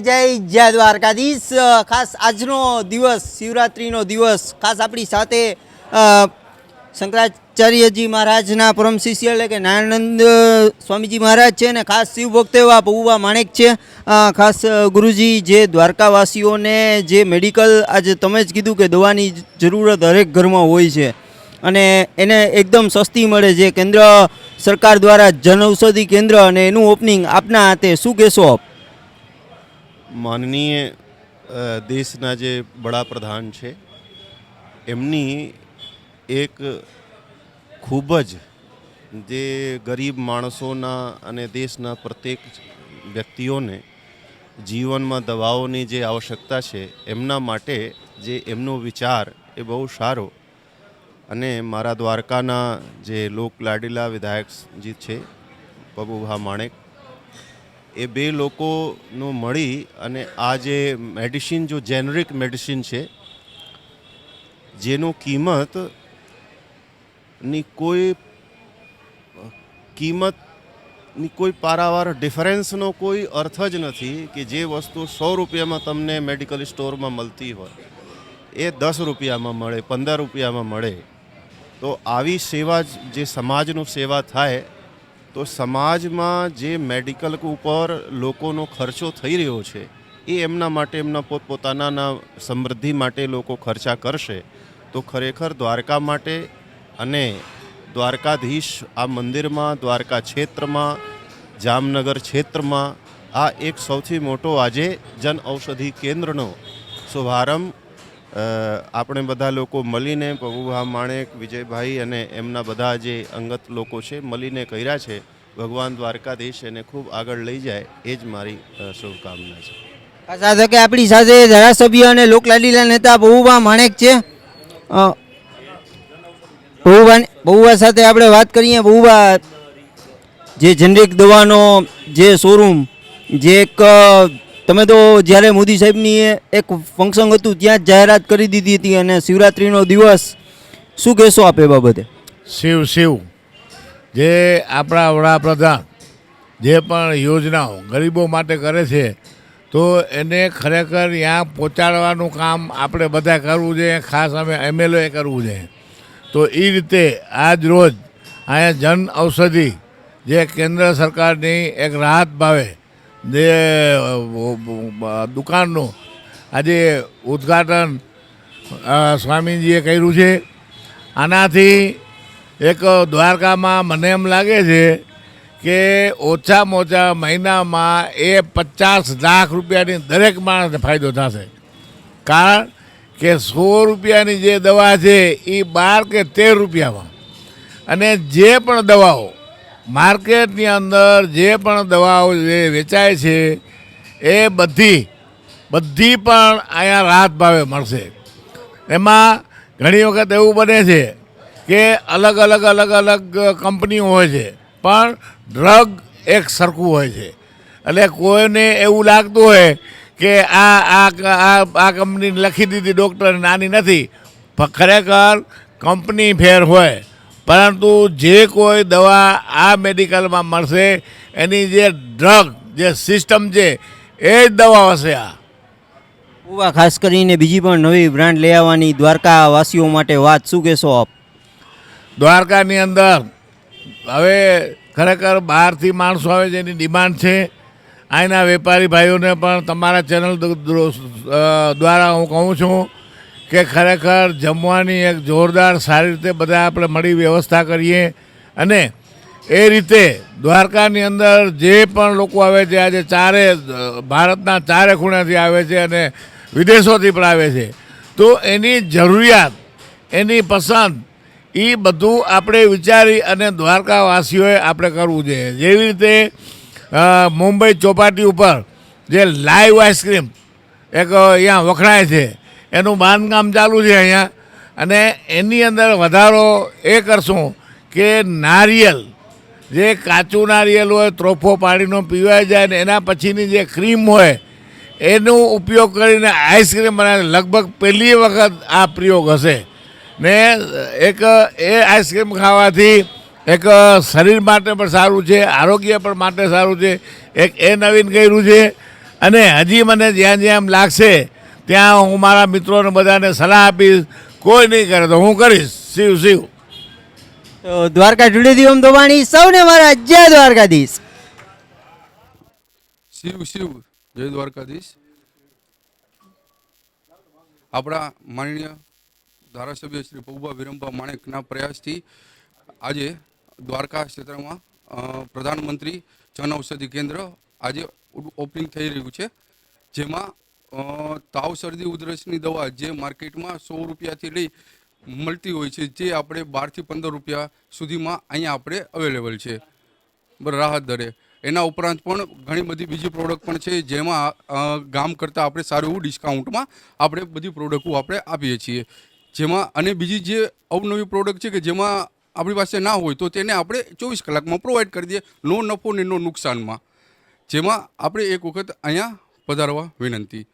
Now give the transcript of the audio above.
જય જય દ્વારકાધીશ. ખાસ આજનો દિવસ, શિવરાત્રિનો દિવસ, ખાસ આપણી સાથે શંકરાચાર્યજી મહારાજના પરમ શિષ્ય એટલે કે નારાયણંદ સ્વામીજી મહારાજ છે અને ખાસ શિવ ભક્ત એવા પૌવા માણેક છે. ખાસ ગુરુજી, જે દ્વારકાવાસીઓને જે મેડિકલ આજે તમે જ કીધું કે દવાની જરૂરત દરેક ઘરમાં હોય છે. અને એને એકદમ સસ્તી મળે છે. કેન્દ્ર સરકાર દ્વારા જનઔષધિ કેન્દ્ર અને એનું ઓપનિંગ આપના હાથે. શું કહેશો આપ? માનનીય દેશના જે વડાપ્રધાન છે, એમની એક ખૂબ જ જે ગરીબ માણસોના અને દેશના પ્રત્યેક વ્યક્તિઓને જીવનમાં દવાઓની જે આવશ્યકતા છે, એમના માટે જે એમનો વિચાર એ બહુ સારો અને મારા દ્વારકાના જે લોક લાડીલા વિધાયકજી છે પબુભા માણેક એ બે લોકોનો મળી અને આ જે મેડિસિન જો જેનરિક મેડિસિન છે, જેનો કિંમતની કોઈ કિંમતની કોઈ પારાવાર ડિફરન્સનો કોઈ અર્થ જ નથી કે જે વસ્તુ સો રૂપિયામાં તમને મેડિકલ સ્ટોરમાં મળતી હોય, એ દસ રૂપિયામાં મળે, પંદર રૂપિયામાં મળે. તો આવી સેવા જ- સમાજનું સેવા થાય તો સમાજમાં જે મેડિકલ ઉપર લોકોનો ખર્ચો થઈ રહ્યો છે, એ એમના માટે, એમના પોતપોતાના સમૃદ્ધિ માટે લોકો ખર્ચા કરશે. તો ખરેખર દ્વારકા માટે અને દ્વારકાધીશ આ મંદિરમાં, દ્વારકા ક્ષેત્રમાં, જામનગર ક્ષેત્રમાં આ એક સૌથી મોટો આજે જન ઔષધિ કેન્દ્રનો શુભારંભ આપણે બધા લોકો મળીને પ્રભુભા માણેક વિજયભાઈ અને એમના બધા જે અંગત લોકો છે, મળીને કર્યા છે, ભગવાન દ્વારકાધીશ એને ખૂબ આગળ લઈ જાય, એ જ મારી શુભકામના છે. સાથે આપણી સાથે ધારાસભ્ય અને લોકલાડીલા નેતા બહુભા માણેક છે. બહુભા બહુબા સાથે આપણે વાત કરીએ. બહુભા જે જનરિક દવાનો જે શોરૂમ જે એક તમે તો જ્યારે મોદી સાહેબની એક ફંક્શન હતું, ત્યાં જ જાહેરાત કરી દીધી હતી અને શિવરાત્રિનો દિવસ શું કહેશો આપ બાબતે? શિવ શિવ. જે આપણા વડાપ્રધાન જે પણ યોજનાઓ ગરીબો માટે કરે છે, તો એને ખરેખર ત્યાં પહોંચાડવાનું કામ આપણે બધા કરવું જોઈએ, ખાસ અમે એમએલએ કરવું જોઈએ. તો એ રીતે આજ રોજ અહીંયા જન ઔષધિ જે કેન્દ્ર સરકારની એક રાહત ભાવે જે દુકાનનું. આજે ઉદ્ઘાટન સ્વામીજીએ કર્યું છે. આનાથી એક દ્વારકામાં મને એમ લાગે છે કે ઓછામાં ઓછા મહિનામાં એ પચાસ લાખ રૂપિયાની દરેક માણસને ફાયદો થશે. કારણ કે સો રૂપિયાની જે દવા છે એ બાર કે તેર રૂપિયામાં. અને જે પણ દવાઓ માર્કેટની અંદર જે પણ દવાઓ જે વેચાય છે, એ બધી બધી પણ અહીંયા રાહત ભાવે મળશે. એમાં ઘણી વખત એવું બને છે કે અલગ અલગ અલગ અલગ કંપનીઓ હોય છે, પણ ડ્રગ એક સરખું હોય છે. એટલે કોઈને એવું લાગતું હોય કે આ આ આ કંપની લખી દીધી, ડૉક્ટર નાની નથી ખરેખર કંપની ફેર હોય. પરંતુ જે કોઈ દવા આ મેડિકલમાં મળશે એની જે ડ્રગ જે સિસ્ટમ છે એ જ દવા હશે આ. બહુબા ખાસ કરીને બીજી પણ નવી બ્રાન્ડ લઈ આવવાની દ્વારકાવાસીઓ માટે વાત શું કહેશો આપ? દ્વારકાની અંદર હવે ખરેખર બહારથી માણસો આવે છે એની ડિમાન્ડ છે. અહીંના વેપારી ભાઈઓને પણ તમારા ચેનલ દ્વારા હું કહું છું કે ખરેખર જમવાની એક જોરદાર સારી રીતે બધા આપણે મળી વ્યવસ્થા કરીએ. અને એ રીતે દ્વારકાની અંદર જે પણ લોકો આવે છે, આજે ચારે, ભારતના ચારે ખૂણેથી આવે છે અને વિદેશોથી પણ આવે છે. તો એની જરૂરિયાત, એની પસંદ એ બધું આપણે વિચારી અને દ્વારકાવાસીઓએ આપણે કરવું જોઈએ. જેવી રીતે મુંબઈ ચોપાટી ઉપર જે લાઈવ આઈસ્ક્રીમ એક અહીંયા વખણાય છે એનું બાંધકામ ચાલુ છે અહીંયા. અને એની અંદર વધારો એ કરશું કે નારિયેલ, જે કાચું નારિયેલ હોય, ત્રોફો પાડીનો પીવાઈ જાય ને એના પછીની જે ક્રીમ હોય, એનો ઉપયોગ કરીને આઈસ્ક્રીમ બનાવે લગભગ પહેલી વખત આ પ્રયોગ હશે. ને એક એ આઈસ્ક્રીમ ખાવાથી એક શરીર માટે પણ સારું છે, આરોગ્ય પણ માટે સારું છે. એક એ નવીન કર્યું છે. અને હજી મને જ્યાં જ્યાં લાગશે ત્યાં હું મારા મિત્રોને બધાને સલાહ આપીશ કોઈ નહીં કરે તો હું કરીશ. શિવ શિવ તો દ્વારકા જુડેદી ઓમ દોવાણી સૌને મારા જય દ્વારકાધીશ. શિવ શિવ જય દ્વારકાધીશ. આપણા માનનીય ધારાસભ્ય શ્રી પૌભા વિરમભા માણેકના પ્રયાસથી આજે દ્વારકા ક્ષેત્રમાં પ્રધાનમંત્રી જન ઔષધિ કેન્દ્ર આજે ઓપનિંગ થઈ રહ્યું છે જેમાં તાવ, શરદી, ઉધરસની દવા જે માર્કેટમાં સો રૂપિયાથી લઈ મળતી હોય છે, જે આપણે બારથી પંદર રૂપિયા સુધીમાં અહીંયા આપણે અવેલેબલ છે. રાહત દરે. એના ઉપરાંત પણ ઘણી બધી બીજી પ્રોડક્ટ પણ છે, જેમાં ગામ કરતાં આપણે સારું એવું ડિસ્કાઉન્ટમાં આપણે બધી પ્રોડક્ટો આપણે આપીએ છીએ. જેમાં, અને બીજી જે અવનવી પ્રોડક્ટ છે કે જેમાં આપણી પાસે ના હોય તો તેને આપણે ચોવીસ કલાકમાં પ્રોવાઈડ કરી દઈએ, નો નફો ને નો નુકસાનમાં. જેમાં આપણે એક વખત અહીંયા પધારવા વિનંતી.